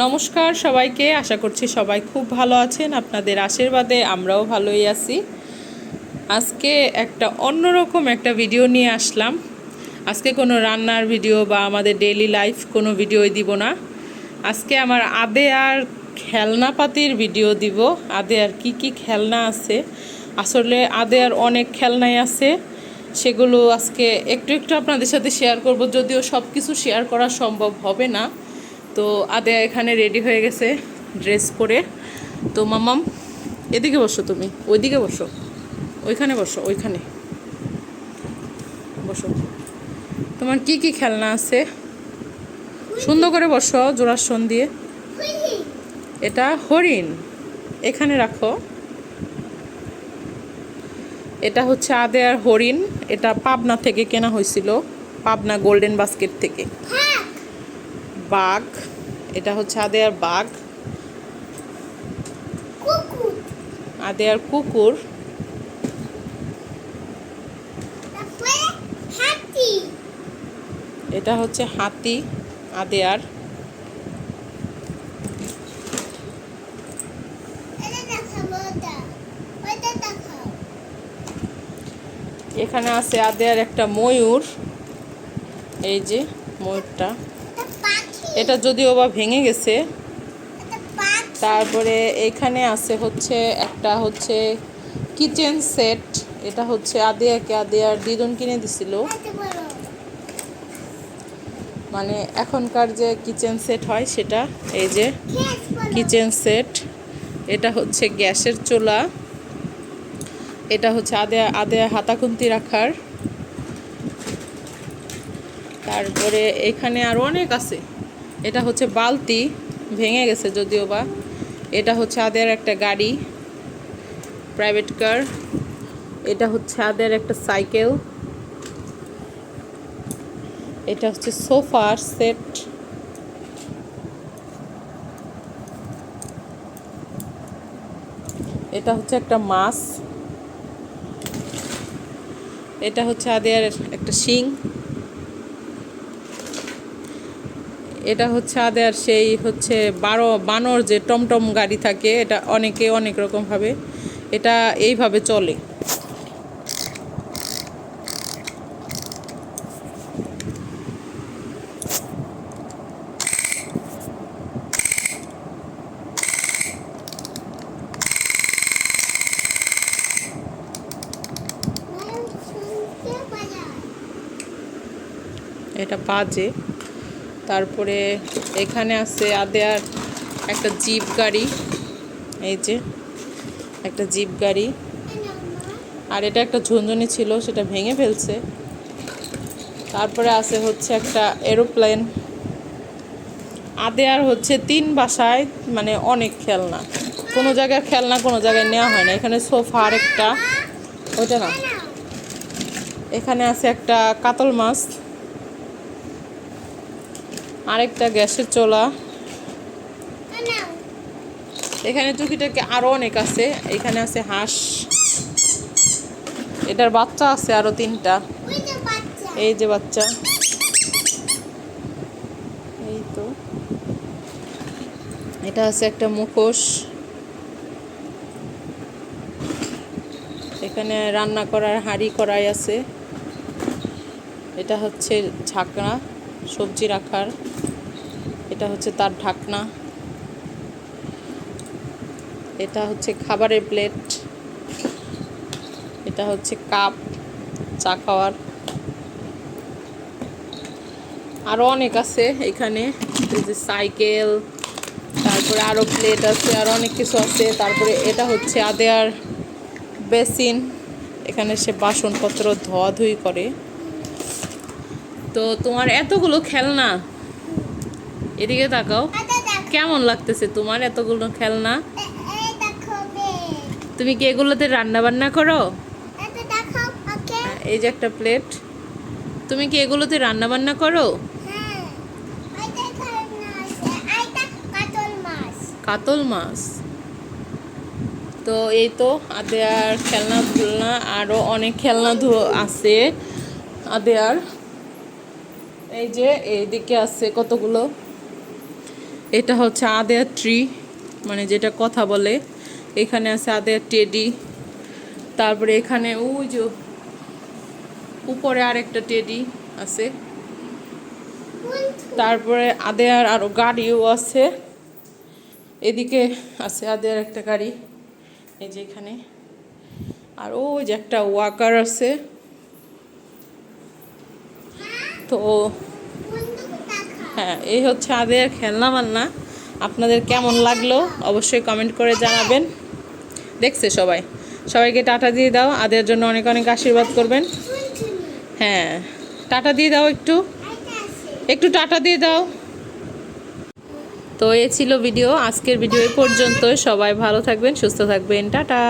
নমস্কার সবাইকে, আশা করছি সবাই খুব ভালো আছেন। আপনাদের আশীর্বাদে আমরাও ভালোই আছি। আজকে একটা অন্যরকম একটা ভিডিও নিয়ে আসলাম। আজকে কোনো রান্নার ভিডিও বা আমাদের ডেইলি লাইফ কোনো ভিডিওই দিব না। আজকে আমার আদে আর খেলনাপাতির ভিডিও দিব। আদে আর কি কি খেলনা আছে? আসলে আদে আর অনেক খেলনাই আছে। সেগুলো আজকে একটু একটু আপনাদের সাথে শেয়ার করব, যদিও সব কিছু শেয়ার করা সম্ভব হবে না। তো আদে এখানে রেডি হয়ে গেছে ড্রেস পরে। তো মামাম, এদিকে বসো তুমি, ওইদিকে বসো, ওইখানে বসো ওইখানে। বসো। তোমার কি কি খেলনা আছে? সুন্দর করে বসো জোড়াসন দিয়ে এটা হরিণ। এখানে রাখো। এটা হচ্ছে আদেয়ার হরিণ। এটা পাবনা থেকে কেনা হয়েছিল, পাবনা গোল্ডেন বাস্কেট থেকে। বাঘ। এটা হচ্ছে আদেয়ার বাঘ। আদেয়ার কুকুর। এটা হচ্ছে হাতি আদেয়ার। এখানে আছে আদেয়ার একটা ময়ূর। এই যে ময়ূরটা। এটা যদিও বা ভেঙে গেছে। তারপরে এখানে আছে হচ্ছে একটা হচ্ছে কিচেন সেট। এটা হচ্ছে আদিয়াকে আদিয়ার দিদুন কিনে দিছিল। মানে এখনকার যে কিচেন সেট হয় সেটা, এই যে কিচেন সেট, এটা হচ্ছে গ্যাসের চোলা। এটা হচ্ছে আদেয়া আদেয়া হাতাখুন্তি রাখার। তারপরে এখানে আরও অনেক আছে। এটা হচ্ছে বালতি, ভেঙে গেছে যদিও বা। এটা হচ্ছে আদের একটা গাড়ি প্রাইভেট কার এটা হচ্ছে আদের একটা সাইকেল। এটা হচ্ছে সোফার সেট। এটা হচ্ছে একটা মাছ। এটা হচ্ছে আদের একটা শিং। এটা হচ্ছে আদের সেই হচ্ছে বারো, বানর যে টমটম গাড়ি থাকে, এটা অনেকে অনেক রকমভাবে এটা এইভাবে চলে। এটা বাজে। তারপরে এখানে আছে আদেয়ার একটা জিপ গাড়ি, এই যে একটা জিপ গাড়ি। আর এটা একটা ঝুনঝুনি ছিল, সেটা ভেঙে ফেলছে। তারপরে আছে হচ্ছে একটা এরোপ্লেন। আদে আর হচ্ছে তিন বাসায় মানে অনেক খেলনা। কোনো জায়গায় খেলনা, কোনো জায়গায় নেওয়া হয় না। এখানে সোফা আর একটা, ওইটা না। এখানে আছে একটা কাতল মাছ। আরেকটা গ্যাসের চোলা। এখানে টুকিটাকি আরও অনেক আছে। এখানে আছে হাঁস। এটার বাচ্চা আছে আরও তিনটা। এই যে বাচ্চা। এই তো। এটা আছে একটা মুখোশ। এখানে রান্না করার হাঁড়ি কড়াই আছে। এটা হচ্ছে ঝাঁকনা সবজি রাখার। এটা হচ্ছে তার ঢাকনা। এটা হচ্ছে খাবারের প্লেট। এটা হচ্ছে কাপ, চা খাওয়ার। আরও অনেক আছে এখানে। সাইকেল, তারপরে আরও প্লেট আছে, আর অনেক কিছু আছে। তারপরে এটা হচ্ছে আদেয়ার বেসিন। এখানে সে বাসনপত্র ধোয়াধুয়ি করে। তো তোমার এতগুলো খেলনা এদিকে তাকাও। কেমন লাগতেছে তোমার এতগুলো খেলনা? তুমি কি এগুলোতে রান্না বান্না করো? এই যে একটা প্লেট তুমি কি এগুলোতে রান্না বান্না করো? কাতল মাছ। তো এই তো আদেয়ার খেলনা ধুলনা আরও অনেক খেলনা ধু আছে আদেয়ার। এই যে এইদিকে আছে কতগুলো? এটা হচ্ছে আদেয়ার ট্রি মানে যেটা কথা বলে। এখানে আছে আদেয়ার টেডি। তারপরে এখানে ওই যে উপরে আরেকটা টেডি আছে। তারপরে আদেয়ার আরও গাড়িও আছে। এদিকে আছে আদেয়ার একটা গাড়ি, এই যে এখানে। আর ওই যে একটা ওয়াকার আছে। তো হ্যাঁ এই হচ্ছে আদের খেলনা মালনা আপনাদের কেমন লাগল অবশ্যই কমেন্ট করে জানাবেন। দেখছে সবাই। সবাইকে টাটা দিয়ে দাও। আদের জন্য অনেক অনেক আশীর্বাদ করবেন। হ্যাঁ টাটা দিয়ে দাও একটু। একটু টাটা দিয়ে দাও। তো এ ছিল ভিডিও। আজকের ভিডিও এ পর্যন্ত সবাই ভালো থাকবেন, সুস্থ থাকবেন। টাটা।